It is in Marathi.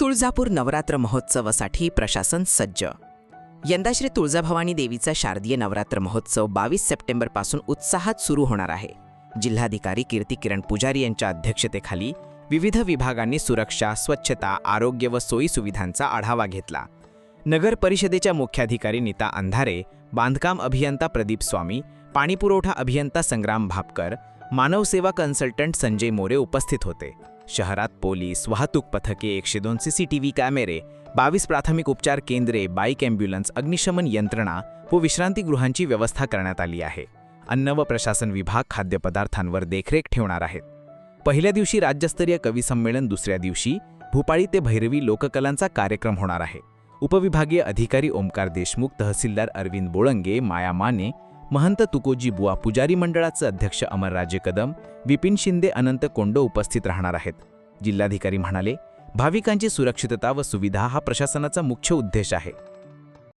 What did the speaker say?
तुळजापूर नवरात्र महोत्सवासाठी प्रशासन सज्ज. यंदा श्री तुळजाभवानी देवीचा शारदीय नवरात्र महोत्सव बावीस सप्टेंबरपासून उत्साहात सुरू होणार आहे. जिल्हाधिकारी कीर्ती किरण पुजारी यांच्या अध्यक्षतेखाली विविध विभागांनी सुरक्षा स्वच्छता आरोग्य व सोयी सुविधांचा आढावा घेतला. नगर परिषदेच्या मुख्याधिकारी नीता अंधारे बांधकाम अभियंता प्रदीप स्वामी पाणीपुरवठा अभियंता संग्राम भापकर मानवसेवा कन्सल्टंट संजय मोरे उपस्थित होते. शहरात पोलीस वाहतूक पथके एकशे दोन सी सी टी व्ही कॅमेरे बावीस प्राथमिक उपचार केंद्रे बाईक ॲम्ब्युलन्स अग्निशमन यंत्रणा व विश्रांतीगृहांची व्यवस्था करण्यात आली आहे. अन्न व प्रशासन विभाग खाद्यपदार्थांवर देखरेख ठेवणार आहेत. पहिल्या दिवशी राज्यस्तरीय कविसंमेलन दुसऱ्या दिवशी भूपाळी ते भैरवी लोककलांचा कार्यक्रम होणार आहे. उपविभागीय अधिकारी ओमकार देशमुख तहसीलदार अरविंद बोळंगे माया माने महंत तुकोजी बुवा पुजारी मंडळाचे अध्यक्ष अमरराजे कदम विपिन शिंदे अनंत कोंडो उपस्थित राहणार आहेत. जिल्हाधिकारी म्हणाले भाविकांची सुरक्षितता व सुविधा हा प्रशासनाचा मुख्य उद्देश आहे.